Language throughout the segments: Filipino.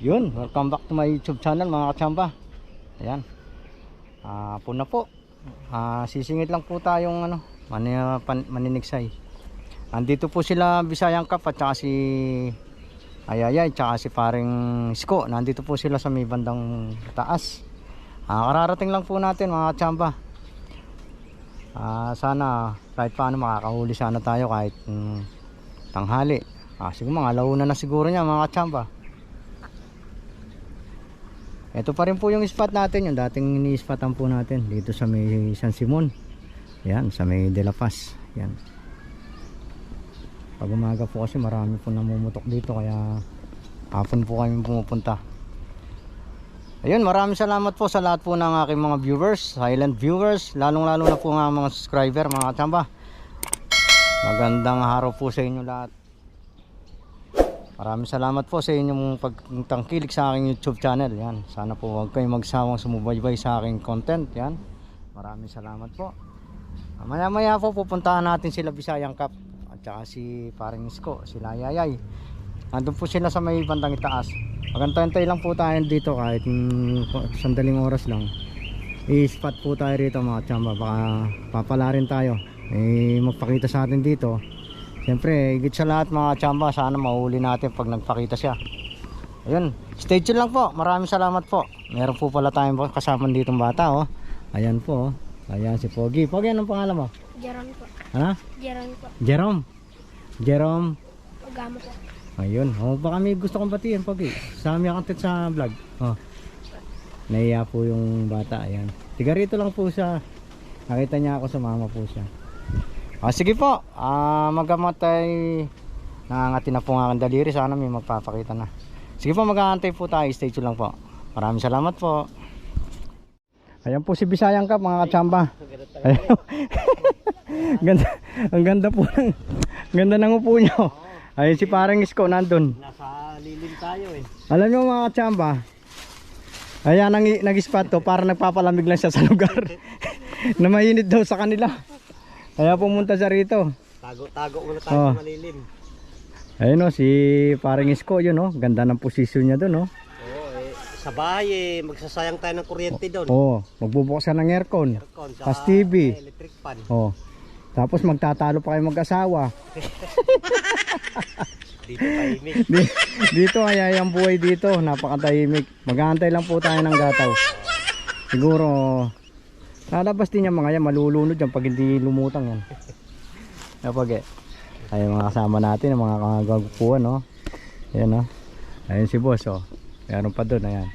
Yun, welcome back to my YouTube channel mga kachamba. Ayan. Ah, po na po. Ah, sisingit lang po tayong ano, mani, pan, maninigsay. Andito po sila Bisayang Kap at saka si Ayayay, tsaka si paring Isko. Nandito po sila sa may bandang taas. Ah, kararating lang po natin mga kachamba. Ah, sana kahit paano makakahuli sana tayo kahit mm, tanghali. Ah, siguro mga launa na siguro niya mga kachamba. Ito pa rin po yung spot natin, yung dating ini-spotan po natin dito sa may San Simon. Yan, sa may De La Paz. Yan. Pag umaga po kasi marami po namumutok dito kaya hapon po kami pumupunta. Ayun, maraming salamat po sa lahat po ng aking mga viewers, silent viewers, lalong lalo na po nga mga subscriber, mga kachamba. Magandang araw po sa inyo lahat. Maraming salamat po sa inyong pagtangkilik sa aking YouTube channel. Yan. Sana po huwag kayong magsawang sumubaybay sa aking content. Yan. Maraming salamat po. Maya maya po pupuntahan natin sila Bisayang Cup at saka si Paring Isko, sila Yayay. Andun po sila sa may bandang itaas. Magantay-antay lang po tayo dito kahit mm, sandaling oras lang. I-spot po tayo rito mga tsamba. Baka papala rin tayo. Eh, magpakita sa atin dito. Siyempre, higit sa lahat mga tsamba, sana mahuli natin pag nagpakita siya. Ayun, stay tuned lang po. Maraming salamat po. Meron po pala tayong kasama ditong bata, oh. Ayan po, oh. Ayan si Pogi. Pogi, anong pangalan mo? Jerome po. Ha? Jerome po. Jerome. Jerome. Pagamo po. Ayun. Oh, baka may gusto kong batiin, Pogi. Sa amin content sa vlog. Oh. Naiya po yung bata. Ayan. Tiga rito lang po siya. Nakita niya ako sa mama po siya. Ah, sige po. Ah, magamatay. Nangangati na po nga ang daliri. Sana may magpapakita na. Sige po, mag-aantay po tayo. Stay tuned lang po. Maraming salamat po. Ayan po si Bisayang Cup, mga kachamba. Ayan. ganda, ang ganda po ng, ang ganda ng upo nyo. Ayun si parang Isko nandun. Nasa lilim tayo eh. Alam nyo mga kachamba, ayan nang, nag-spot to para nagpapalamig lang siya sa lugar. na mainit daw sa kanila. Kaya pumunta siya rito. Tago-tago muna tayo Oh. malilim. Ayun o, si parang Isko yun o. Ganda ng posisyon niya dun o. Oo eh. Sa bahay eh, magsasayang tayo ng kuryente doon. Oo, magbubukas siya ng aircon. Aircon, sa Tas TV. eh, electric fan. Oo. Tapos magtatalo pa kayo mag-asawa. Dito tahimik. Di- dito kaya yung buhay dito, napakatahimik. Mag-aantay lang po tayo ng gataw. Siguro lalabas din yung mga yan, malulunod yan pag hindi lumutang yan. Kapag eh. Ay mga kasama natin, mga kagagupuan, no. Ayan, no. Ayun si boss, oh. Meron pa doon, ayan.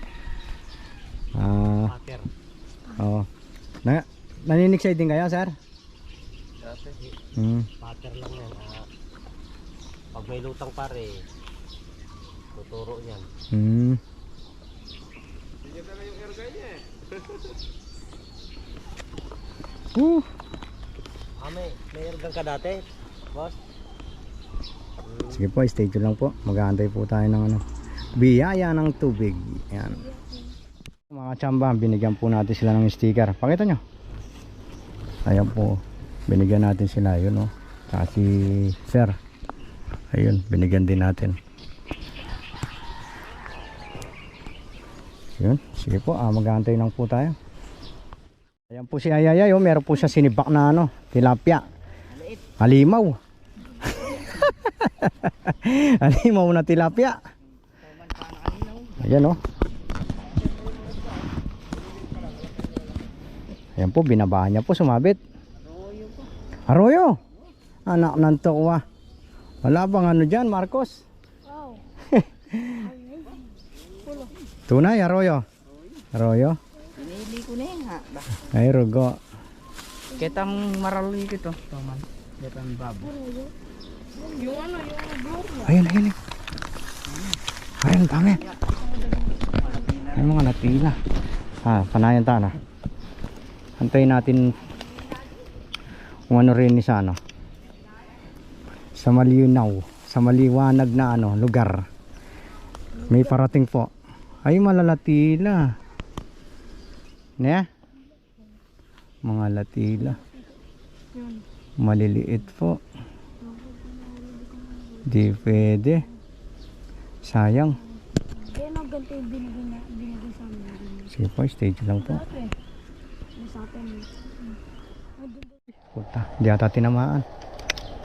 Ah, Pater. oh. Na, naninigsay din kayo, sir? Dati, Hmm. pater lang yan. Ah, pag may lutang pare, tuturo niyan. Hmm. Uh, Ah, may, may ergang ka dati, boss? sige po, stay tuned lang po. Mag-aantay po tayo ng ano, biyaya ng tubig. Ayan. Mga tsamba, binigyan po natin sila ng sticker. Pakita nyo. Ayan po. Binigyan natin sila. Yun o. Saka si Sir. Ayun, binigyan din natin. Yun. Sige po, ah, mag-aantay lang po tayo. Ayan po si Ayayay. Oh, meron po siya sinibak na ano, tilapia. Halimaw. Halimaw na tilapia. Ayan oh. Ayan po, binaba niya po, sumabit. Arroyo. Anak ng tuwa. Wala bang ano dyan, Marcos? Wow. Tunay, arroyo. Arroyo. Yun ha. Ay, rugo. Kitang maraloy kito. Toman. Kitang babo. Yung ano, yung blue. Ayun, ayun. ayun. Dami. Ay, mga natila. Ah, panayan ta na. Antayin natin kung ano rin ni sa ano. Sa malinaw, sa maliwanag na ano, lugar. May parating po. Ay, malalatila. Ne? Mga latila. Maliliit po. Di pwede. Sayang. Kaya nag ganito yung binigay na, binigay sa amin. Sige po, stage lang po. Doon doon. Puta, hindi ata tinamaan.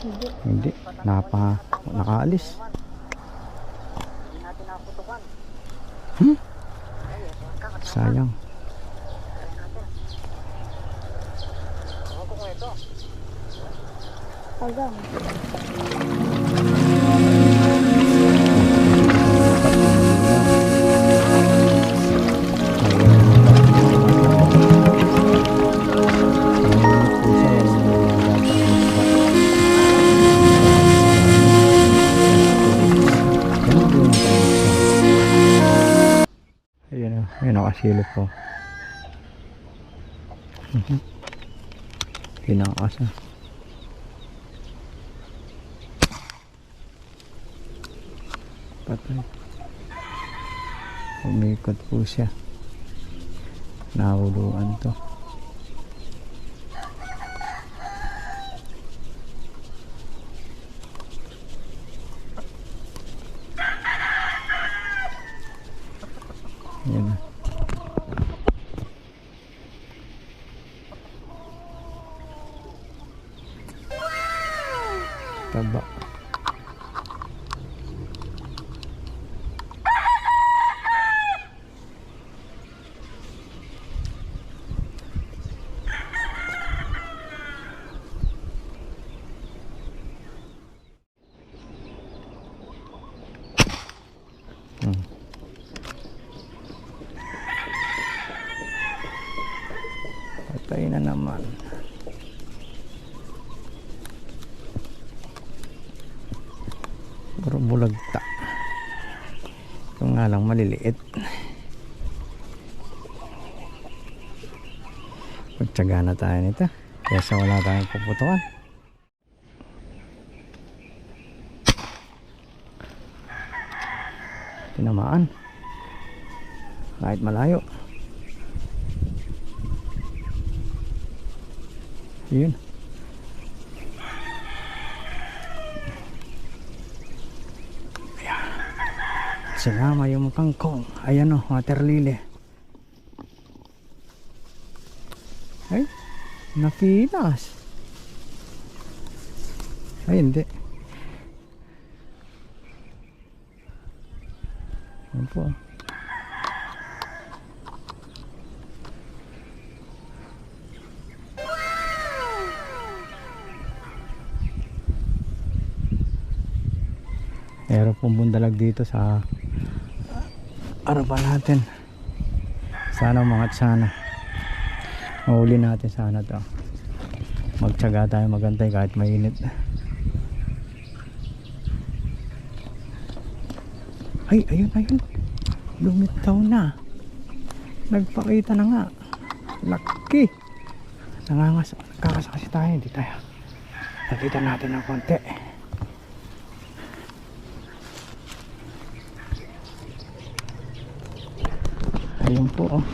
Hindi. Hindi, napa, nakaalis. Hmm? Sayang. Tagang. Ayan o, ayan nakasilip po. Mhm. Tinakas ah. Patay. Umikot po siya. Nahuluan to. Yan. Taba. Hmm. Patay na naman. Puro bulagta. Ito nga lang maliliit. Pagtsaga na tayo nito. Kaya sa wala tayong puputukan. Tinamaan. Kahit malayo. Yun. Ayan. Sinama yung kangkong. Ayan o, water lily. Ay, napinas. Ay, hindi. Ayan po. Meron pong bundalag dito sa arapan natin. Sana umangat sana. Mahuli natin sana to. Magtsaga tayo magantay kahit mainit. Ay, ayun, ayun. Lumitaw na. Nagpakita na nga. Laki. Nangangas. Kakasakasi tayo. Hindi tayo. Nakita natin ng konti. Ayun po oh.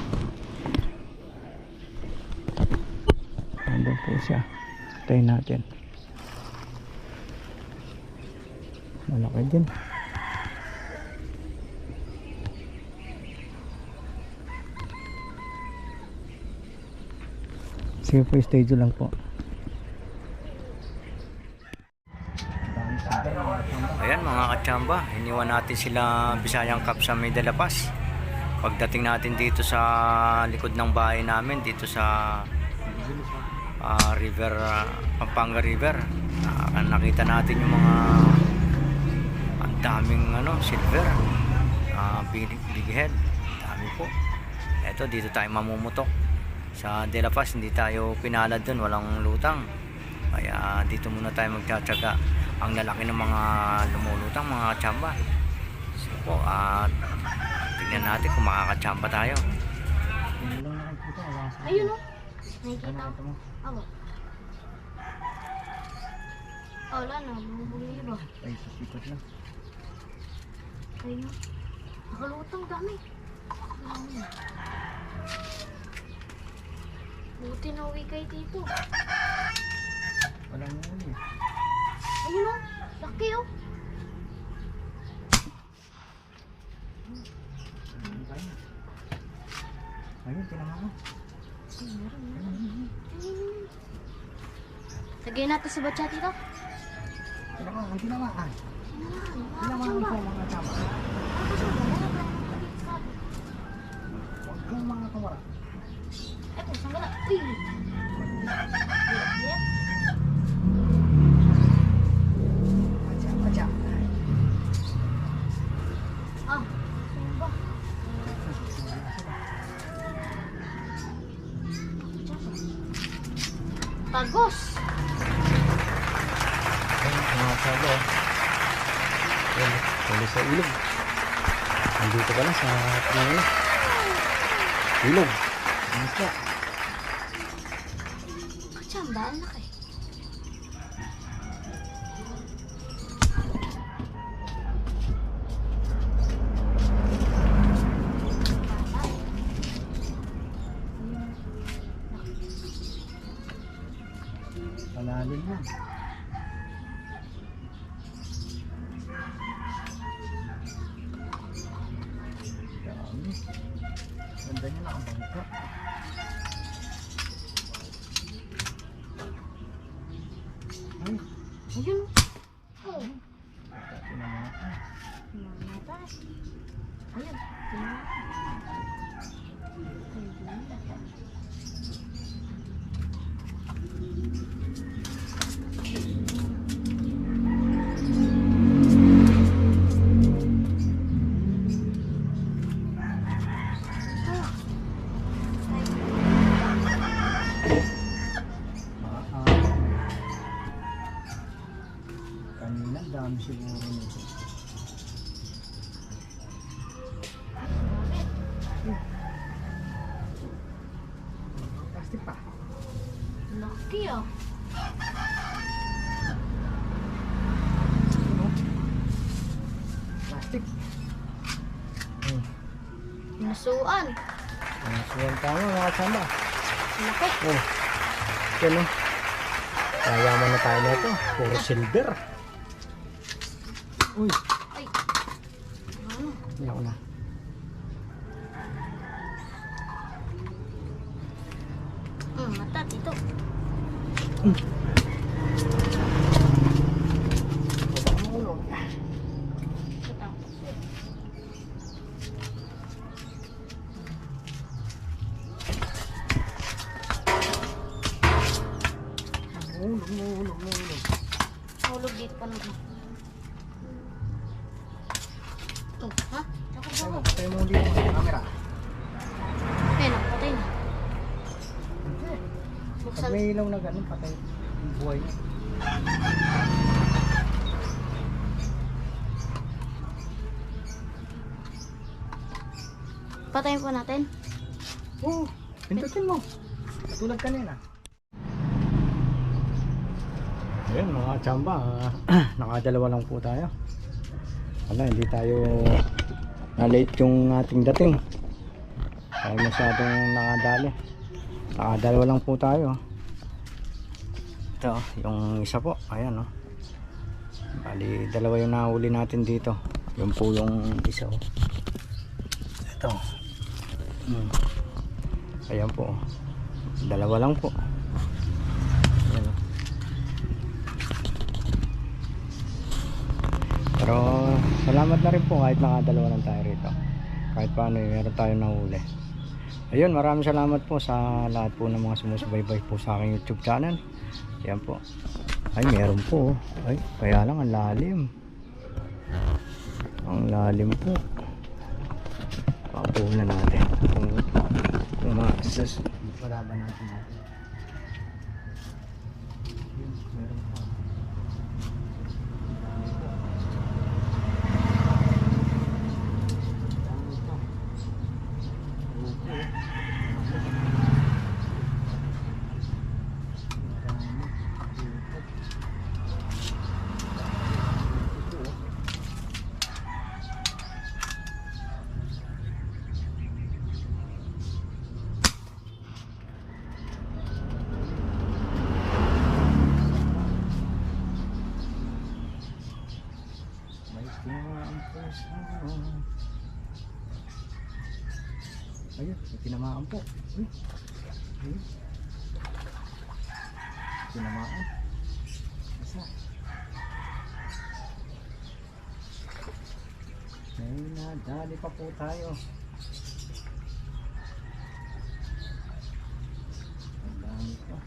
Nandun po siya. Tayo natin. Malaki din. Sige po, dyan lang po. Ayan mga katsamba, iniwan natin sila Bisayang Cup sa May de la Paz. Pagdating natin dito sa likod ng bahay namin, dito sa ah, river, ah, Pampanga River, ah, nakita natin yung mga ang daming ano, silver, ah, big, big head, dami po. Eto, dito tayo mamumutok. Sa De La Paz, hindi tayo pinalad dun, walang lutang. Kaya dito muna tayo magtsatsaga. Ang lalaki ng mga lumulutang, mga tsamba. So po, at tignan natin kung makakatsamba tayo. Ayun o. Nakikita ko. Ako. Oh, wala na. Bumubuli ba? Ay, sa sikat lang. Ayun. Nakalutang dami. Dami. Buti na uwi kay tito. Walang huli. Ayun o. Laki o. Ayun, tinamaan. Lagyan natin sa batya dito. Tinamaan, tinamaan. Tinamaan ko mga tama. Ayun, mga sabo. Ayun, huli sa ilog. Nandito pala Ayun. Ayun. Ayun. Nasuan. Ang suwan tama mga kasama. Laki. Oh. Yan oh. Kayaman na tayo nito. Puro silver. Uy. Ay. Ano? Ako na. Hmm, mata dito. Hulog Pag may ilaw na ganun, patay yung buhay. Patayin po natin. Oo, oh, pindutin mo. Katulad kanina. Ayun mga chamba, ah, nakadalawa lang po tayo. Wala, hindi tayo na-late yung ating dating. Tayo masyadong nakadali. Nakadalawa lang po tayo. Ito, yung isa po, ayan oh. Bali, dalawa yung nahuli natin dito. Yun po yung isa oh. Ito. Hmm. Ayan po. Dalawa lang po. Ayan, oh. Pero salamat na rin po kahit nakadalawa lang tayo rito. Kahit paano eh, meron tayong nahuli. Ayun, maraming salamat po sa lahat po ng mga sumusubaybay po sa aking YouTube channel. Ayan po. Ay, meron po. Ay, kaya lang ang lalim. Ang lalim po. Papunan natin. Kung, kung maasas. Wala ba natin natin? Yun, meron pa. Dami pa. Opo. Dami. Opo. May tinga ang puso Ayun, may tinamaan Tinamaan. Isa. Ayun na, dali pa po tayo. Ang dami pa.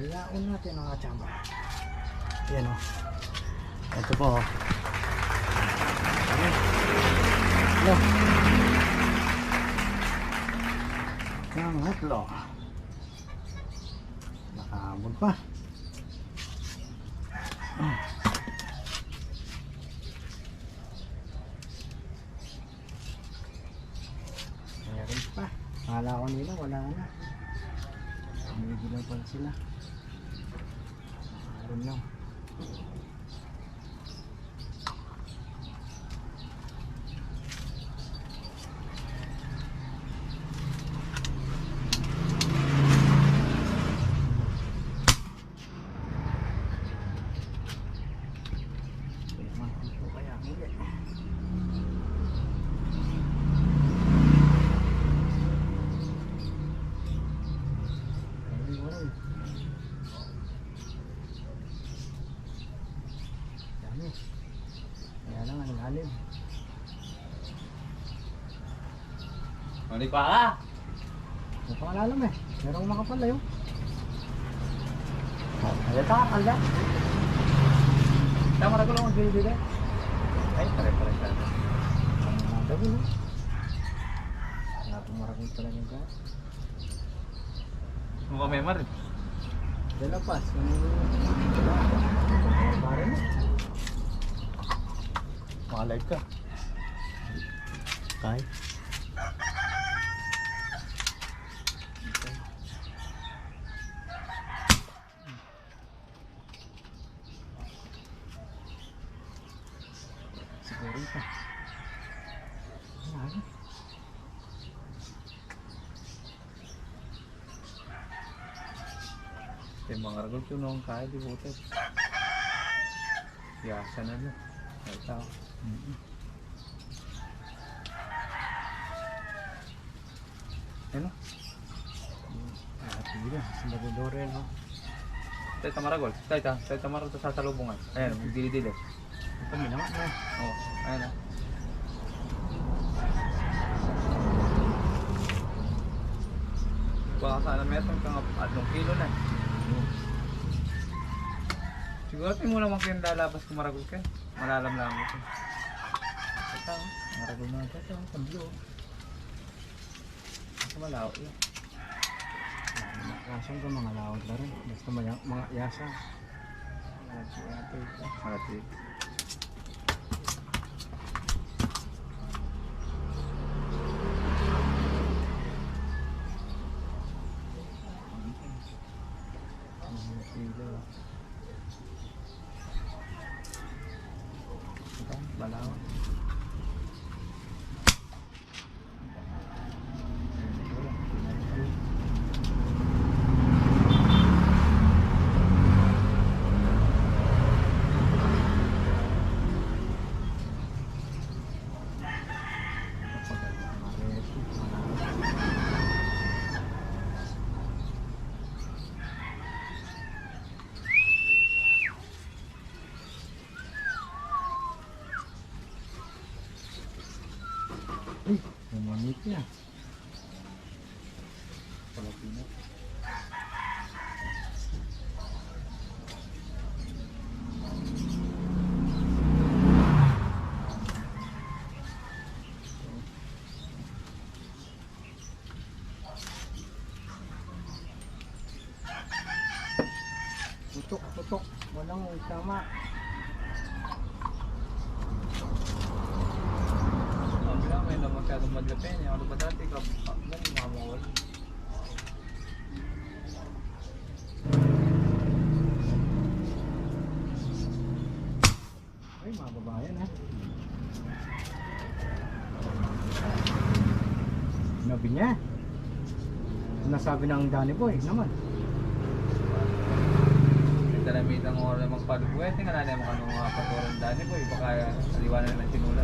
Hayaon natin ang atsamba. Yan o. Ito po o. Ano? Ang hatlo. Nakahabol pa. Meron pa. Kala ko nila wala na. Hindi lang pala sila. Lang. Kaya mahal po kaya muli. Ayun, waray. Dami. Kaya lang, ang lalim. Mali pa ka! May pangalalam eh. Merong makapal eh. oh. Oh, Halata, kalda. Tama na ko lang magbibigay. Ay, pare-pare ka. Ang mga. Wala pong maraming pala yung gas. Mukha may mar. Dalapas. Pare mo. Makalay ka. Kahit. Siguro ito. Ano? Yung mga ragol ko nung kaya di butet. Yasa na no. Ay, tao. Mm-mm. Ano? Ah, tira. Sila Dore, no? Tay tamaragol. Tay ta, tay tamaragol sa salubungan. Ayan, magdili-dili. Ito, may naman, no? Oh, ayan na. Baka sana meron kang atong kilo na. Siguro tayo muna mga lalabas kung maragol ka. Malalam lang ito. Ito, maragol na ito. Ito, pamblo. Ito malaw. Ito. Kasong ka mga lawag na rin. Basta mga, yasa. Malati ito. Malati. Mga kilo. Ito, balaw. Umanit niya. Palapinat. Tutok, tutok. Walang tama. Sabi lang, may naman masyadong madlapin. Yung ano ba dati, kapag mamawal. niya. Nasabi ng Danny Boy naman. Dalamitan ko rin magpalubuhay. Tingnan natin mo kanong mga paturan dani po. Baka aliwanan ng tinula.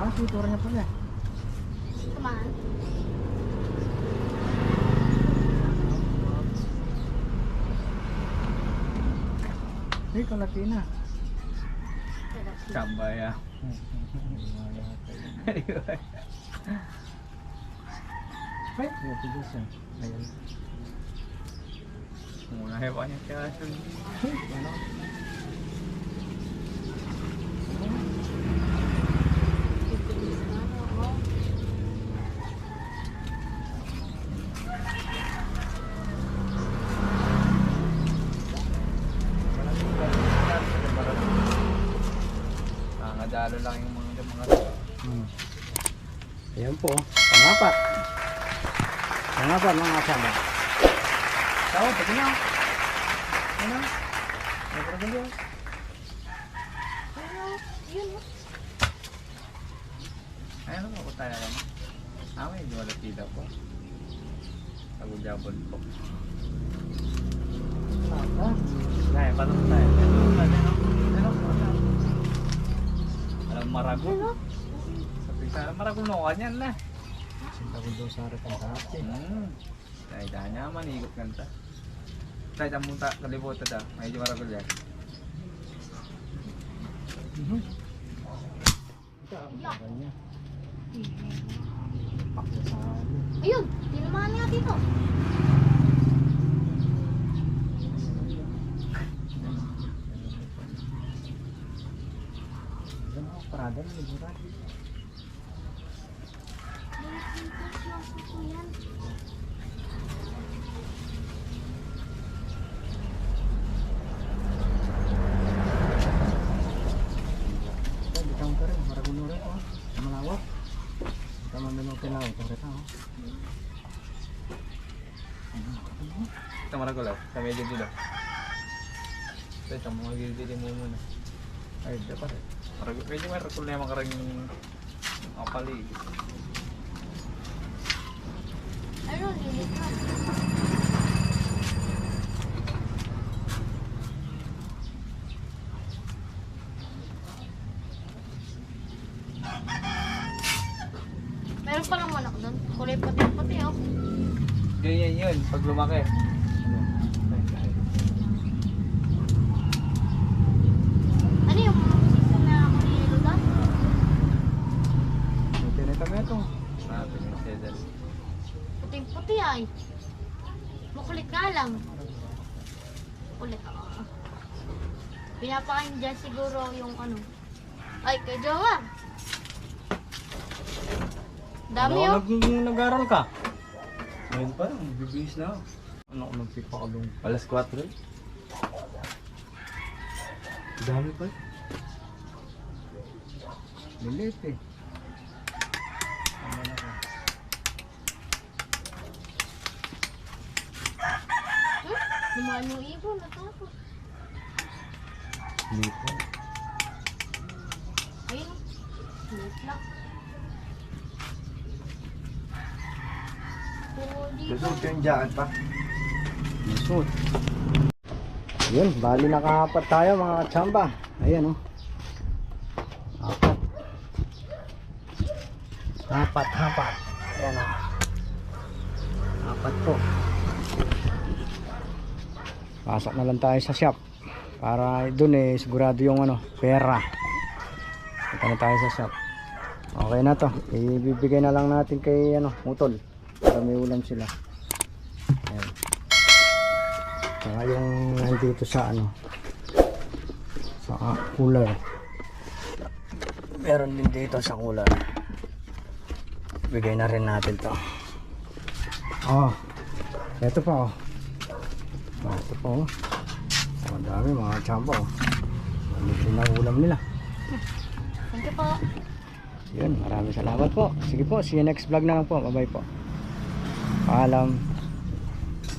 Ah, sutura niya pala. Kumahan. Hey, kalaki na. Kambaya. Ay, matigas yan. Ayan. Muna hewa niya kaya siya. Ano? Nangadalo lang yung mga mga Hmm. Ayan po. Pangapat. Pangapat mga kasama. Tao, pati na. Ano? May problema yun. Ano? Yun. oh. Ayun ano ako tayo lang. Ah, may wala tida po. Tagujabon po. Ah, Ay, paano tayo? Ano? Ano? Ano? Alam marago. Ano? Sabi ka, marago no kanyan na. Sinta ko doon sa harap ang dati. Hmm. Dahil dahil niya manigot kanta. Tayo tamunta kalibutan ta. Medyo marago yan. Mhm. Ito, ang tagal niya. Pakya sa ano. Ayun, tinamaan niya dito. Ako, parada na, siguro. Yan. Ito, bitaw ka rin, maragulo rin oh. Sa malawak. Ito man din ang tinawag, ito rin oh. Ito marago lang. Sa medyo dilo. Ito, ito mga gilid mo muna. Ay, dapat. Marago. Medyo marago na yung mga karang ang paligid. Ano, lilit na. Meron pa lang manok doon. Kulay puti-puti oh. Ganyan yun, pag lumaki. Ano yung season na kulay doon? May tinita mo ito. Sabi ni Cedar. Puting-puti ay. Makulit nga lang. Kulit ako. Pinapakain dyan siguro yung ano. Ay, kay Jowa. Dami ano, oh. nag- nag-aaral ka? Ngayon pa, bibihis na. Ano ako nagpipakalong? Alas 4. Dami pa. Lilit eh. Ano na ka? Hmm? Lumaan yung ibon. Natapos. Ayun. Puro dito. yung jacket pa. Suit. Yun, bali nakahapat tayo mga katsamba. Ayan oh. Apat. Apat, apat. Ayan oh. Apat po. Pasok na lang tayo sa shop. Para dun eh, sigurado yung ano, pera. Punta na tayo sa shop. Okay na to. Ibibigay na lang natin kay ano, Mutol. Para may ulam sila. Ayan. Saka yung nandito sa ano sa ah, cooler. Meron din dito sa cooler. Bigay na rin natin to. Oh. Ito pa oh. Oh, ito pa oh. Oh, Ang dami mga champo oh. Ano ulam nila. Thank you po. Yun, maraming salamat po. Sige po, see you next vlog na lang po. Bye bye po. Paalam.